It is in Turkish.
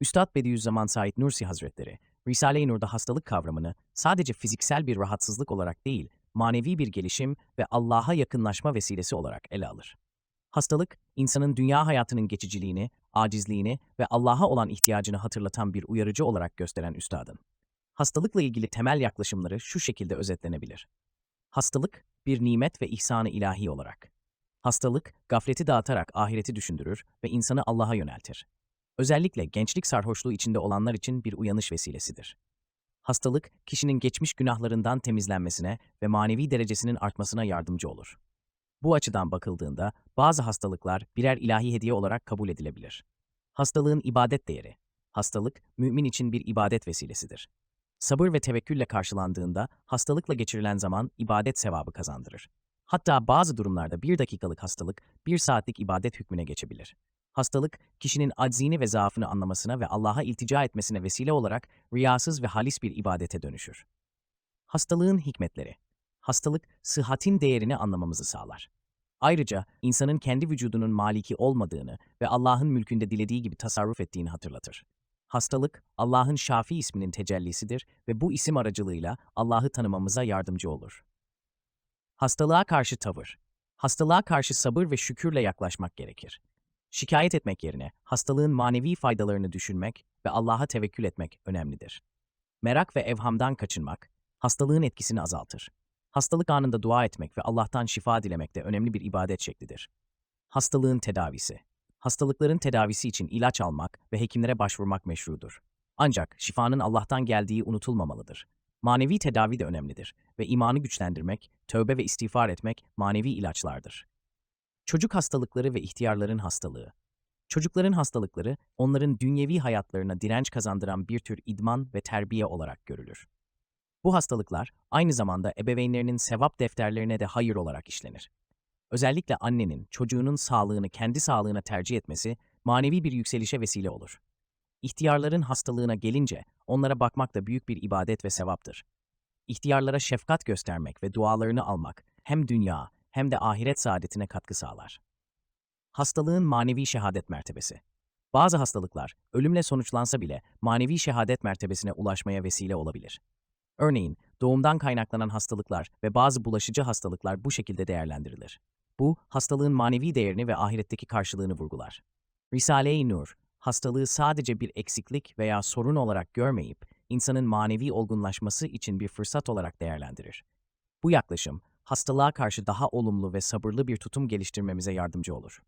Üstad Bediüzzaman Said Nursi Hazretleri, Risale-i Nur'da hastalık kavramını sadece fiziksel bir rahatsızlık olarak değil, manevi bir gelişim ve Allah'a yakınlaşma vesilesi olarak ele alır. Hastalık, insanın dünya hayatının geçiciliğini, acizliğini ve Allah'a olan ihtiyacını hatırlatan bir uyarıcı olarak gösteren üstadın. Hastalıkla ilgili temel yaklaşımları şu şekilde özetlenebilir. Hastalık, bir nimet ve ihsanı ilahi olarak. Hastalık, gafleti dağıtarak ahireti düşündürür ve insanı Allah'a yöneltir. Özellikle gençlik sarhoşluğu içinde olanlar için bir uyanış vesilesidir. Hastalık, kişinin geçmiş günahlarından temizlenmesine ve manevi derecesinin artmasına yardımcı olur. Bu açıdan bakıldığında bazı hastalıklar birer ilahi hediye olarak kabul edilebilir. Hastalığın ibadet değeri. Hastalık, mümin için bir ibadet vesilesidir. Sabır ve tevekkülle karşılandığında hastalıkla geçirilen zaman ibadet sevabı kazandırır. Hatta bazı durumlarda bir dakikalık hastalık bir saatlik ibadet hükmüne geçebilir. Hastalık, kişinin aczini ve zaafını anlamasına ve Allah'a iltica etmesine vesile olarak riyasız ve halis bir ibadete dönüşür. Hastalığın hikmetleri. Hastalık, sıhhatin değerini anlamamızı sağlar. Ayrıca insanın kendi vücudunun maliki olmadığını ve Allah'ın mülkünde dilediği gibi tasarruf ettiğini hatırlatır. Hastalık, Allah'ın Şafi isminin tecellisidir ve bu isim aracılığıyla Allah'ı tanımamıza yardımcı olur. Hastalığa karşı tavır. Hastalığa karşı sabır ve şükürle yaklaşmak gerekir. Şikayet etmek yerine hastalığın manevi faydalarını düşünmek ve Allah'a tevekkül etmek önemlidir. Merak ve evhamdan kaçınmak, hastalığın etkisini azaltır. Hastalık anında dua etmek ve Allah'tan şifa dilemek de önemli bir ibadet şeklidir. Hastalığın tedavisi. Hastalıkların tedavisi için ilaç almak ve hekimlere başvurmak meşrudur. Ancak şifanın Allah'tan geldiği unutulmamalıdır. Manevi tedavi de önemlidir ve imanı güçlendirmek, tövbe ve istiğfar etmek manevi ilaçlardır. Çocuk hastalıkları ve ihtiyarların hastalığı. Çocukların hastalıkları, onların dünyevi hayatlarına direnç kazandıran bir tür idman ve terbiye olarak görülür. Bu hastalıklar aynı zamanda ebeveynlerinin sevap defterlerine de hayır olarak işlenir. Özellikle annenin çocuğunun sağlığını kendi sağlığına tercih etmesi manevi bir yükselişe vesile olur. İhtiyarların hastalığına gelince onlara bakmak da büyük bir ibadet ve sevaptır. İhtiyarlara şefkat göstermek ve dualarını almak hem dünya hem de ahiret saadetine katkı sağlar. Hastalığın manevi şehadet mertebesi. Bazı hastalıklar ölümle sonuçlansa bile manevi şehadet mertebesine ulaşmaya vesile olabilir. Örneğin doğumdan kaynaklanan hastalıklar ve bazı bulaşıcı hastalıklar bu şekilde değerlendirilir. Bu, hastalığın manevi değerini ve ahiretteki karşılığını vurgular. Risale-i Nur, hastalığı sadece bir eksiklik veya sorun olarak görmeyip, insanın manevi olgunlaşması için bir fırsat olarak değerlendirir. Bu yaklaşım, hastalığa karşı daha olumlu ve sabırlı bir tutum geliştirmemize yardımcı olur.